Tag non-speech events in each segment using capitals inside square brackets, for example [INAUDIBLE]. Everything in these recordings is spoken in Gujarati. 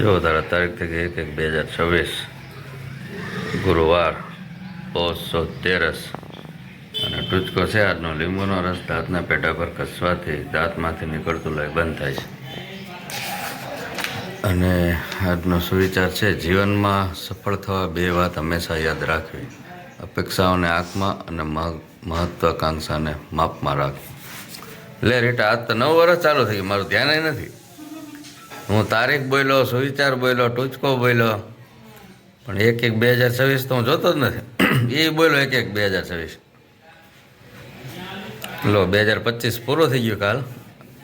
જો તારા તારીખ થઈ એક બે હજાર છવ્વીસ, ગુરુવાર બસો તેરસ. અને ટૂચકો છે આજનો, લીંબુનો રસ દાંતના પેટા પર કસવાથી દાંતમાંથી નીકળતું લય બંધ થાય છે. અને આજનો સુવિચાર છે, જીવનમાં સફળ થવા બે વાત હંમેશા યાદ રાખવી. અપેક્ષાઓને આંખમાં અને મહ- મહત્વાકાંક્ષાને માપમાં રાખવી. લે રેટા, આજ તો નવ વર્ષ ચાલુ થઈ ગયું મારું ધ્યાન નથી. હું તારીખ બોલ્યો, સુવિચાર બોલ્યો, ટૂચકો બોલ્યો. પણ એક એક બે હજાર છવ્વીસ તો હું જોતો જ નથી. [CLEARS THROAT] એ બોલ્યો એક એક બે હજાર છવ્વીસ. લો, બે હજાર પચીસ પૂરો થઈ ગયો કાલ.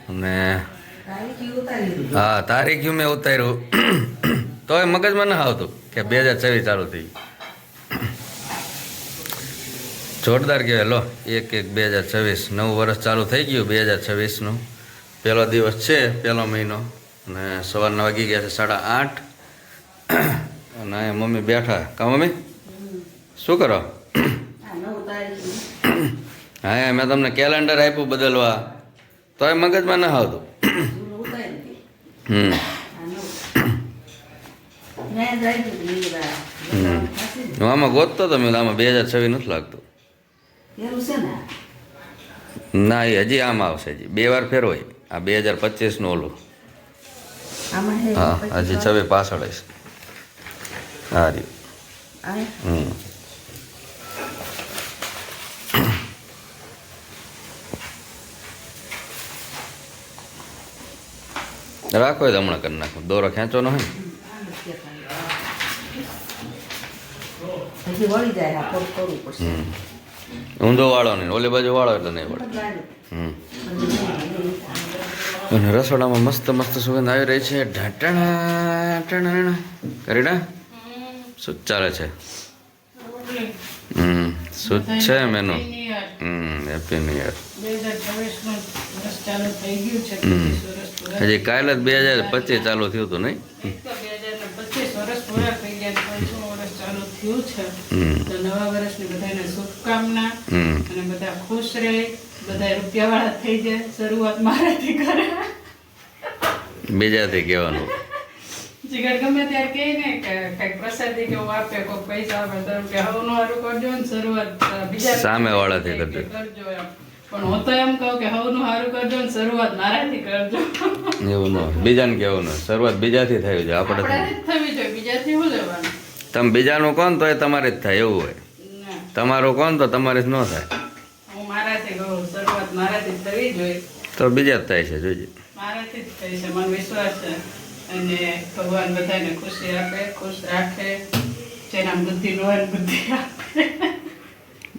અને હા તારીખ મેં ઉતાર્યું. [CLEARS THROAT] તો એ મગજમાં ના આવતું કે બે હજાર છવ્વીસ ચાલુ થઈ [CLEARS THROAT] જોરદાર કહેવાય. લો, એક એક બે હજાર છવ્વીસ. નવું વર્ષ ચાલુ થઈ ગયું બે હજાર છવ્વીસનું. પહેલો દિવસ છે, પહેલો મહિનો. અને સવારના વાગી ગયા છે સાડા આઠ. અને મમ્મી બેઠા. કા મમ્મી? શું કરો? હા, મેં તમને કેલેન્ડર આપ્યું બદલવા. તો એ મગજમાં ના આવતું. હમ. હું આમાં ગોતતો હતો મેં આમાં બે હજાર છવ્વીસ નથી લાગતું. ના, એ હજી આમ આવશે હજી. બે વાર ફેરવાય. આ બે હજાર પચીસનું ઓલું. હા. હજી છવે પાછળ હશે. હા રહ્યું હમ. રાખો એ હમણાં કરી નાખો. દોરો ખેંચો ન હોય ઊંધો વાળો નહીં ઓલી બાજુ વાળો એટલે નહીં વળે હમ. અને રસોડામાં મસ્ત મસ્ત સુગંધ આવી રહી છે. ઢાંટણા ટાણા કરીડા? શું ચાલે છે. હમ શું છે મેનુ હમ હેપી ન્યુ યર હજી કાલે જ બે હજાર પચીસ ચાલુ થયું હતું નહીં? નવા વર્ષની બધાને શુભકામના અને બધા ખુશ રહે બધા રૂપિયાવાળા થઈ જાય શરૂઆત મારાથી કરે. બીજાથી કહેવાનું. જીગર ગમે ત્યારે કહે ને કે કંઈક પ્રસાદી કે હું આપે કોઈ પૈસા આપે તો કે હવનું હારું કરજો ને શરૂઆત બીજા સામે વાળાથી કરજો. કરજો એમ. પણ હું તો એમ કહું કે હવનું હારું કરજો ને શરૂઆત મારાથી કરજો. એવું ન બીજાને કહેવું ન શરૂઆત બીજાથી થયું છે આપણે થવી જોઈએ. બીજાથી શું લેવાનું? તમે બીજાનું કોણ તો એ તમારે જ થાય. એવું હોય. તમારું કોણ તો તમારે જ ન થાય હું મારાથી કહું શરૂઆત મારાથી જોઈએ તો બીજા થાય છે જોજે. મારાથી જ થઈ છે મને વિશ્વાસ છે. અને ભગવાન બધાને ખુશી આપે ખુશ રાખે જેના બુદ્ધિ નો બુદ્ધિ આપે.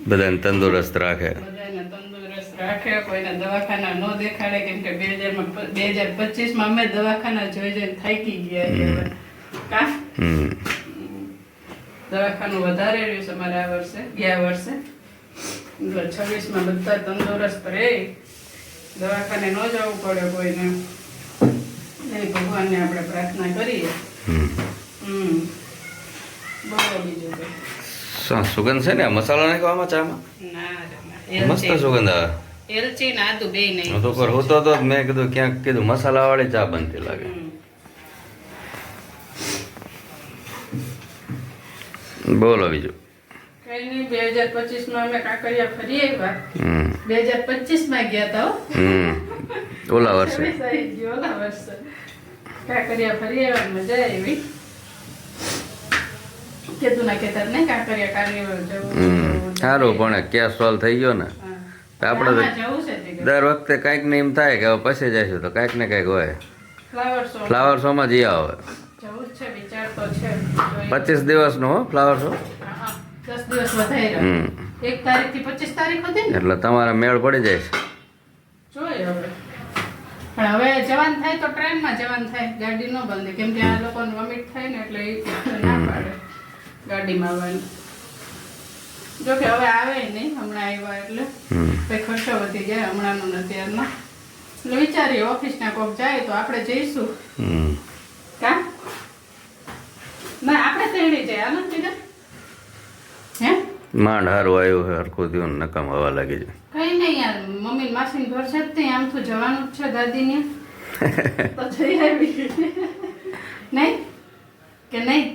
બધાને તંદુરસ્ત રાખે. બધાને તંદુરસ્ત રાખે કોઈને દવાખાના ન દેખાડે કેમ કે બે હજારમાં બે હજાર પચીસમાં અમે દવાખાના જોઈ જોઈને થાકી ગયા કા? દવાખાનું વધારે રહ્યું છે મારે આ વર્ષે ગયા વર્ષે. છવ્વીસમાં બધા તંદુરસ્ત રહે. દવાખાને ન જવું પડે કોઈને. એ ભગવાનને આપણે પ્રાર્થના કરીએ. હમ. બોલો બીજું કંઈ. સુગંધ છે ને? મસાલો નાખવામાં ચામાં? ના રે ના. મસ્ત સુગંધ આવે. એલચી ને આદુ બે નહીં. તો પર હોતો તો મેં કીધું ક્યાંક કીધું મસાલાવાળી ચા બનતી લાગે. બોલો બીજું. કઈ નહીં બે હજાર પચીસમાં અમે કાંકરિયા ફરી આવ્યા. બે હજાર પચીસમાં ગયા હતા હમ ઓલા [LAUGHS] વર્ષે. ઓલા વર્ષે. કાંકરિયા ફરી આવ્યા મજા આવી. કીધું ના કહેતા નહીં કાંકરિયા કાર્નિવલ જવું છે, હમ જવું. છે. સારું પણ કેસ સોલ્વ થઈ ગયો ને. આપણે. દર વખતે કાંઈક ને એમ થાય કે હવે પછી જઈશું તો કાંઈક ને કાંઈક હોય. ફ્લાવર શો માં જઈ આવે. પચીસ દિવસનો હો ફ્લાવર શો. દસ દિવસ વધારે એક તારીખથી પચીસ તારીખ હતી ને? એટલે તમારે મેળ પડી જાય છે. જોઈએ હવે. પણ હવે જવાન થાય તો ટ્રેનમાં જવાન થાય. ગાડી ન બંધ કેમ કે આ લોકોને વોમિટ થાય ને એટલે એ ના પાડે. ગાડીમાં આવવાની. જો કે હવે આવે નહીં. હમણાં આવ્યા એટલે. કઈ ખર્ચો વધી જાય. હમણાંનો ને ત્યારનો એટલે વિચારીએ ઓફિસના કોક જાય તો આપણે જઈશું. કા? ના આપણે તેડી જાય. આનંદ માંડ હારું આવ્યું છે હરખું થયું નકામ હવા લાગી જાય કઈ નહીં યાર મમ્મી માસી ઘર છે તે આમ તો જવાનું જ છે દાદીને. [LAUGHS] તો જઈ આવી. નહીં કે નહીં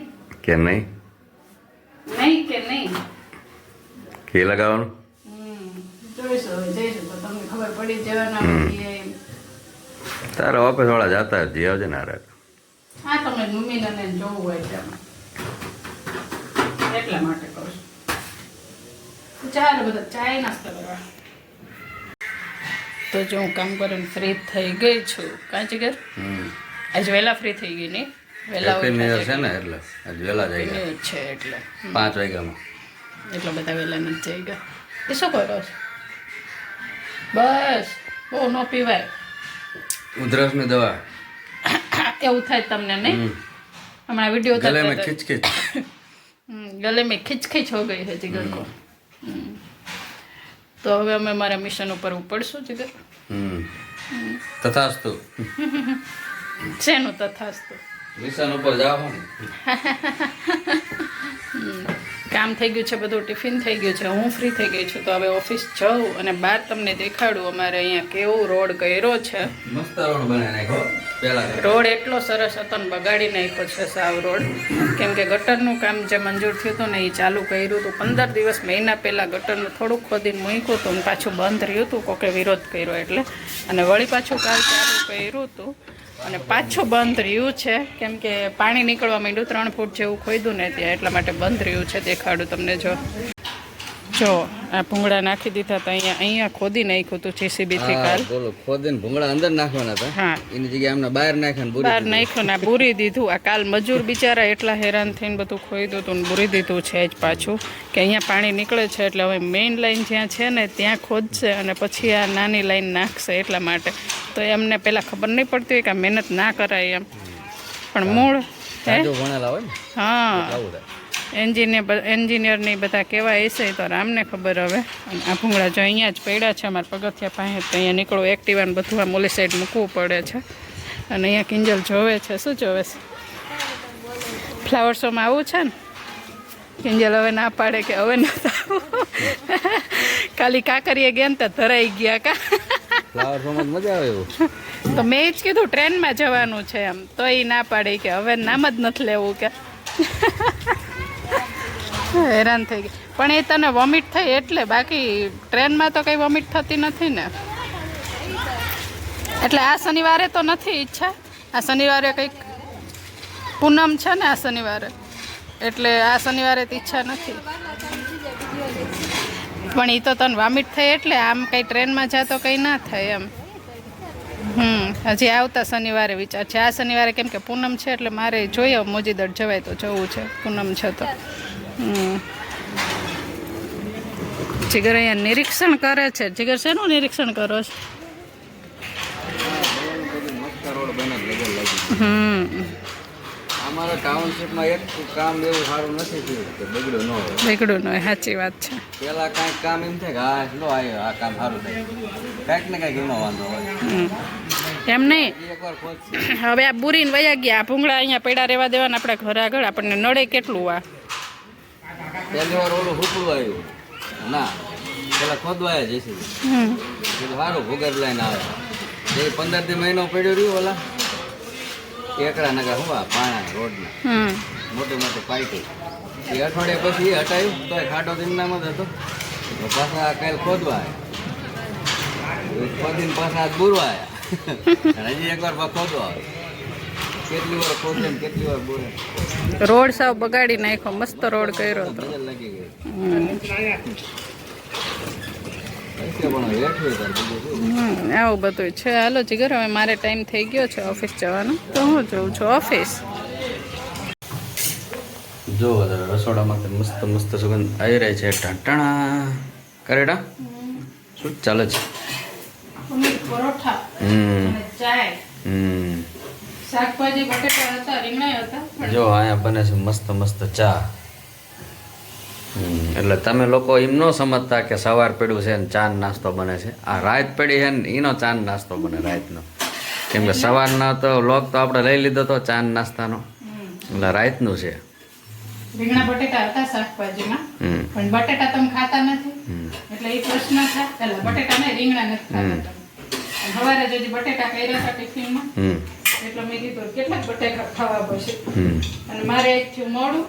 કે નહીં નહીં કે નહીં કે લગાવવાનું? હમ, જોઈશું હવે જઈશું. તો તમને ખબર પડી જવાના. તારા ઓફિસ વાળા જતા જઈ આવજે ને હારે હા તમે મમ્મીને જોવું હોય એટલે માટે. છું તો જો હું કામ કરીને ફ્રી થઈ ગઈ છું. કાંઈ જગર આજે વહેલા ફ્રી થઈ ગઈ નહીં? વહેલા છે. ને એટલે આજે વહેલા જઈ ગયા છે એટલે. પાંચ વાગ્યામાં. એટલા બધા વહેલા નથી જઈ ગયા એ શું કરો છો? બસ બહુ નો પીવાય. ઉધરસ ઉધરસની દવા. એવું થાય તમને નહીં? હમણાં વીડિયો ગલે મેં ખીચખીચ. ગલે મેં ખીચખીચ હો ગઈ હતી ઘર तो હવે અમે મારા મિશન ઉપર ઉપડશું જીગર. તથાસ્તુ. [LAUGHS] શેનું તથાસ્તુ? મિશન ઉપર જાઓ. ને [LAUGHS] કામ થઈ ગયું છે બધું ટિફિન થઈ ગયું છે હું ફ્રી થઈ ગઈ છું તો હવે ઓફિસ જાઉં અને બહાર તમને દેખાડું અમારે અહીંયા કેવો રોડ કર્યો છે. મસ્ત રોડ બનાવી નાખ્યો રોડ એટલો સરસ હતો ને બગાડી નાખ્યો છે સાવ રોડ. કેમ કે ગટરનું કામ જે મંજૂર થયું હતું ને એ ચાલુ કર્યું હતું. પંદર દિવસ મહિના પહેલાં ગટરનું થોડુંક ખોદીને મૂક્યું હતું પાછું બંધ રહ્યું હતું કોકે વિરોધ કર્યો એટલે. અને વળી પાછું કાલ ચાલુ કર્યું હતું. અને પાછું બંધ રહ્યું છે. કેમ કે પાણી નીકળવા માંડ્યું, ત્રણ ફૂટ જેવું ખોઈદું ને ત્યાં, એટલા માટે બંધ રહ્યું છે દેખાડું તમને જો. જો આ ભૂંગળા નાખી દીધા હતા અહીંયા અહીંયા ખોદી નાખ્યું હતું જેસીબીથી કાલ. બોલો ખોદીને ભૂંગળા અંદર નાખવાના હતા? હા. એની જગ્યાએ એમને બહાર નાખ્યા બહાર નાખ્યું ને બુરી દીધું. આ કાલ મજૂર બિચારા એટલા હેરાન થઈને બધું ખોઈ દીધું ને બુરી દીધું છે જ પાછું. કે અહીંયા પાણી નીકળે છે એટલે હવે મેઇન લાઈન જ્યાં છે ને ત્યાં ખોદશે અને પછી આ નાની લાઈન નાખશે એટલા માટે. તો એમને પહેલાં ખબર નહીં પડતી હોય કે આ મહેનત ના કરાય એમ. પણ મૂળ હે? એન્જિનિયર એન્જિનિયરની બધા કેવા હશે તો રામને ખબર હવે. અને આ ભૂંગળા જો અહીંયા જ પડ્યા છે અમારા પગથિયા પાસે. તો અહીંયા નીકળો એક્ટિવાને બધું આમ ઓલી સાઈડ મૂકવું પડે છે. અને અહીંયા કિંજલ જોવે છે શું જોવે છે? ફ્લાવર શોમાં આવું છે ને? કિંજલ હવે ના પાડે કે હવે ના ખાલી કાલી કાકરીએ ગયા ને તો ધરાઈ ગયા કા. ફ્લાવર શોમાં મજા આવે એવું? તો મેં જ કીધું ટ્રેનમાં જવાનું છે એમ. તો એ ના પાડે કે હવે નામ જ નથી લેવું કે. હેરાન થઈ ગઈ પણ એ તને વોમિટ થઈ એટલે બાકી ટ્રેનમાં તો કંઈ વોમિટ થતી નથી ને. એટલે આ શનિવારે તો નથી ઈચ્છા. આ શનિવારે કંઈક પૂનમ છે ને આ શનિવારે. એટલે આ શનિવારે તો ઈચ્છા નથી. પણ એ તો તને વોમિટ થઈ એટલે આમ કંઈ ટ્રેનમાં જા તો કંઈ ના થાય એમ. હમ, હજી આવતા શનિવારે વિચાર છે. આ શનિવારે કેમ કે પૂનમ છે એટલે મારે જોઈએ, મોજીદડ જવાય તો જવું છે. પૂનમ છે તો. જીગર અહીંયા નિરીક્ષણ કરે છે. જીગર શેનું નિરીક્ષણ કરો છો? અમારા ટાઉનશીપમાં એક કામ એવું સારું નથી થયું કે બગડ્યું ન હોય. બીગડું ન સાચી વાત છે. પેલા કાંઈક કામ એમ થાય કે હા લો આવ્યો આ કામ સારું થાય. કાંઈક ને કાંઈક એનો વાંધો હોય. એમ નહીં? હવે આ બુરીને વયા ગયા આ ભૂંગળા અહીંયા પડ્યા રહેવા દેવાના આપણા ઘર આગળ આપણને નડે કેટલું આ. પહેલી વાર ઓલું હુકડું આવ્યું. ના પેલા ખોદવાયા જઈશે હમ. સારું ભૂગર લઈને આવે. એ પંદરથી મહિનો પડ્યો રહ્યો ઓલા. એકડા નગર હું આ પાણા રોડના. હમ. મોટી મોટી પાઇટી એ અઠવાડિયા પછી એ હટાયું તો એ ખાટો દિનનામાં જ હતો. તો પાછા આ કાલ ખોદવા ખોદીને પાછા બુરવા [LAUGHS] હજી એકવાર પાછા ખોદવા આવે કેટલી વાર ખોદે કેટલી વાર બોલે? રોડ સાવ બગાડી નાખ્યો મસ્ત રોડ કર્યો હતો આવું બધું છે. હાલો જીગર હવે મારે ટાઈમ થઈ ગયો છે ઓફિસ જવાનો. તો હું જઉં છું ઓફિસ. જો રસોડામાં મસ્ત મસ્ત સુગંધ આવી રહી છે. ટાંટાણા કરેડા? શું ચાલે છે? પરોઠા હમ. ચાય. હમ. શાકભાજી બટેટા હતા રીંગણા હતા જો અહીંયા બને છે મસ્ત મસ્ત ચા. એટલે તમે લોકો એમ ન સમજતા કે સવાર પડ્યું છે ને ચાંદ નાસ્તો બને છે. આ રાત પડી છે ને એનો ચાંદ નાસ્તો બને રાતનો. કેમ કે સવારના તો લોક તો આપણે લઈ લીધો તો ચાંદ નાસ્તાનો. એટલે રાતનું છે. રીંગણા બટેટા હતા શાકભાજીમાં પણ બટેટા તમે ખાતા નથી. એટલે એ પ્રશ્ન થાય બટેટા ને રીંગણા નથી ખાતા સવારે যদি બટેટા કર્યા હતા ટિફિનમાં એટલે મેં કીધું કેટલાક બટેકા ખાવા પડશે. અને મારે એક થયું મોડું.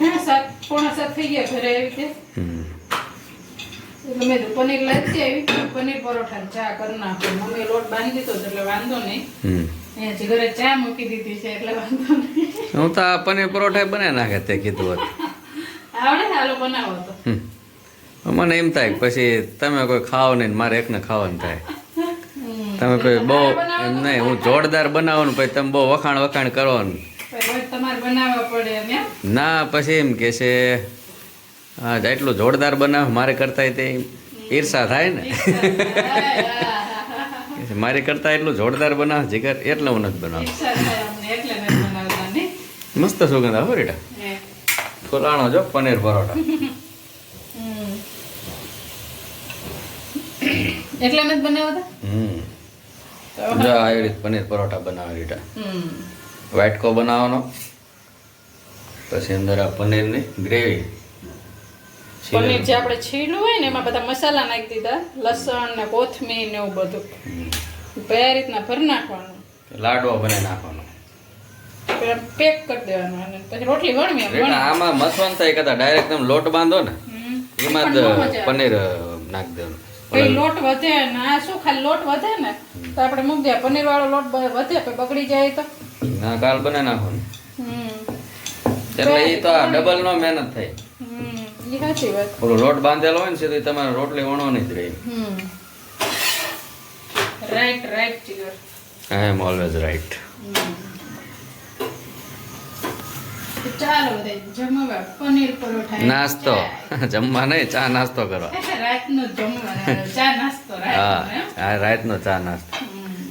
હા સાત પોણા સાત થઈ ગયા ઘરે આવી રીતે. એટલે મેં તો પનીર લાવી આવી. પનીર પરોઠા ચા કરી નાખો. મમ્મીએ લોટ બાંધી દીધો એટલે વાંધો નહીં. ઘરે ચા મૂકી દીધી છે એટલે વાંધો નહીં. હું તો આ પનીર પરોઠા બનાવી નાખે તે કીધું હતું. આવડે ને હાલો બનાવો તો. મને એમ થાય કે પછી તમે કોઈ ખાઓ નહીં મારે એકને ખાવાનું થાય. તમે કોઈ બહુ એમ નહીં હું જોરદાર બનાવવાનું પછી તમે બહુ વખાણ વખાણ કરવાનું? ના પછી એમ કે છે હા એટલું જોરદાર બનાવ મારે કરતા તે ઈર્ષા થાય ને? મારે કરતા એટલું જોરદાર બનાવ જીગર એટલે હું નથી નહીં મસ્ત સુગંધ આવો રીટા. ફુલાણો જો પનીર પરોઠા. એટલે નથી બનાવતા? જો આવી રીતે પનીર પરોઠા બનાવે રીટા. વાટકો બનાવવાનો. પછી અંદર આ પનીરની ગ્રેવી. પનીર જે આપણે છીણું હોય ને એમાં બધા મસાલા નાખી દીધા. લસણ ને કોથમીર ને એવું બધું. કયા રીતના ભરી નાખવાનું. લાડવા બનાવી નાખવાનો. પેક કરી દેવાનો અને પછી રોટલી વણવી આમાં મસવાનું થાય કદાચ ડાયરેક્ટ તમે લોટ બાંધો ને એમાં જ. પનીર નાખી દેવાનું. પછી લોટ વધે ને આ શું ખાલી લોટ વધે ને? તો આપણે મૂકી દે પનીર વાળો લોટ વધે પછી બગડી જાય તો. ના કાલ બનાવી નાખો હમ. એટલે એ તો ડબલ નો મહેનત થાય. હમ એ સાચી વાત. ઓલો લોટ બાંધેલો હોય ને સીધું તમારે રોટલી વણવાની જ રહી. હમ. Right right I am always right ચાલો જમવા પનીર પરોઠા નાસ્તો. જમવા નહીં ચા નાસ્તો કરવા. [LAUGHS] રાતનું જમવાનું ચા નાસ્તો હા રાતનો? ચા નાસ્તો.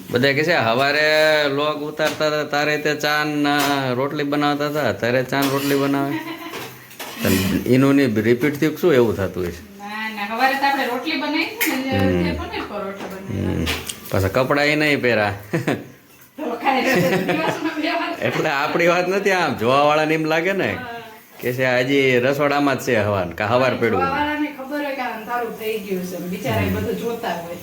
બધા કે છે હવારે લોગ ઉતારતા હતા તારે તે ચા ને રોટલી બનાવતા હતા તારે ચા રોટલી બનાવે? [LAUGHS] એનું ની રિપીટ થયું શું એવું થતું સવારે હમ. પાછા કપડા એ નહીં પહેરા. [LAUGHS] એટલે આપણી વાત નથી આમ જોવા વાળાને એમ લાગે ને કે છે હજી રસોડામાં જ છે હવાન કે હવાર પડ્યું જોવાવાળાને ખબર હોય કે અંધારું થઈ ગયું છે બિચારા બધું જોતા હોય.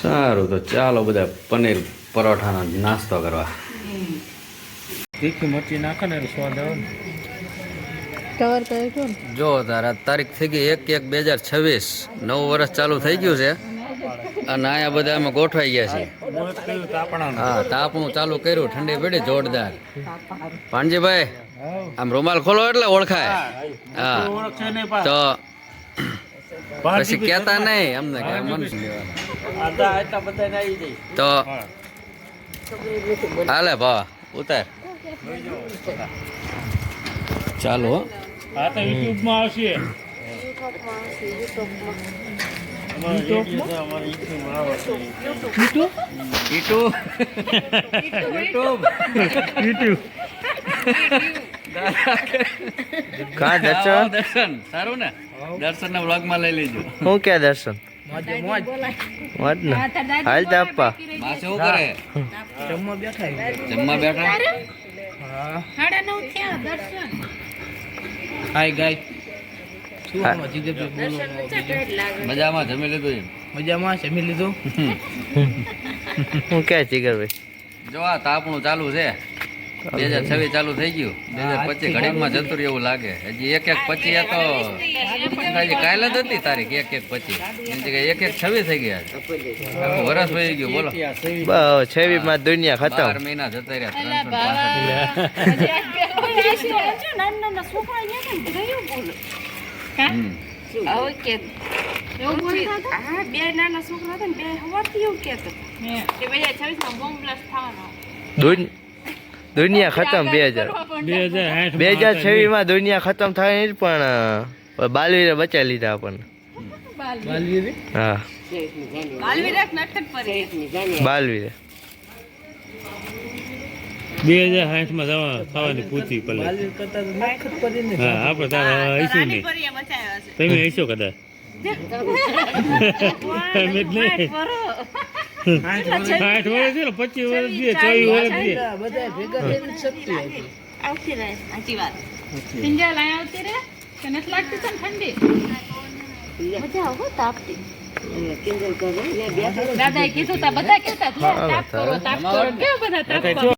સારું તો ચાલો બધા પનીર પરોઠાનો નાસ્તો કરવા. તીખી મરચી નાખે ને સ્વાદ આવે ને. જો, તારા તારીખ થઈ ગઈ એક એક, બે હજાર છવ્વીસ. નવું વર્ષ ચાલુ થઈ ગયું છે. અને અહીંયા બધા અમે ગોઠવાઈ ગયા છીએ હા, તાપણું ચાલુ કર્યું, ઠંડી પડી, જોરદાર. પાનજીભાઈ આમ રૂમાલ ખોલો એટલે ઓળખાય. હા. તો, પછી કહેતા નહીં અમને કે તો, હાલે, ભા, ઉતાર. ચાલો હો. આ તો યુટ્યુબમાં આવશે. દર્શન. દર્શન સારું ને? દર્શન ના વ્લોગમાં લઈ લેજો. હું કે દર્શન? હાલ તાપા શું કરે? જમવા બેઠા જમવા બેઠા? સાડા નવ થયા દર્શન. હાય ગાય મજામાં જમી લીધું એમ? મજામાં જમી લીધું? હું કે જીગરભાઈ જો આ તાપણું ચાલુ છે. બે હજાર છવ્વીસ ચાલુ થઈ ગયું. બે હજાર પચીસ ઘડીકમાં જતું એવું લાગે. હજી એક એક પચીસ એ તો હજી કાલે જ હતી તારીખ એક એક જગ્યાએ એક એક છવ્વીસ થઈ ગયા વરસ વહી ગયું બોલો બસ છેવી માં દુનિયા બાર ખતમ મહિના જતા રહ્યા ત્રણસો ને પાસઠ. હમ. એવું બોલતા હતા? હા, બે નાના છોકરા હતા ને બે સવારથી એવું કહેતો કે બે હજાર છવ્વીસમાં બોમ્બ બ્લાસ્ટ થવાનો દુનિયા ખતમ બે હજાર બે હજાર છવ્વીસમાં દુનિયા ખતમ થાય પણ બાલવીરે બચાવી લીધા આપણને. હા. બાલવીરે. બે હજાર સાઠમાં જવા થવાની પૂછી પલે. હા આપણે તારા હઈશું નહીં. પરીએ બચાવ્યા છે. તમે હઈશો કદાચ? જ આઠ વર્ષ છે ને પચીસ વર્ષ છે ચોવીસ વર્ષ છે. આવતી રહે સાચી વાત. પિંજાલ આવતી રે નથી લાગતી છે ઠંડી? મજા આવો તાપતી. દાદા કીધું તા બધા કેતા તાપ કરો તાપ કરો. કેવું બધા તાપ કરો?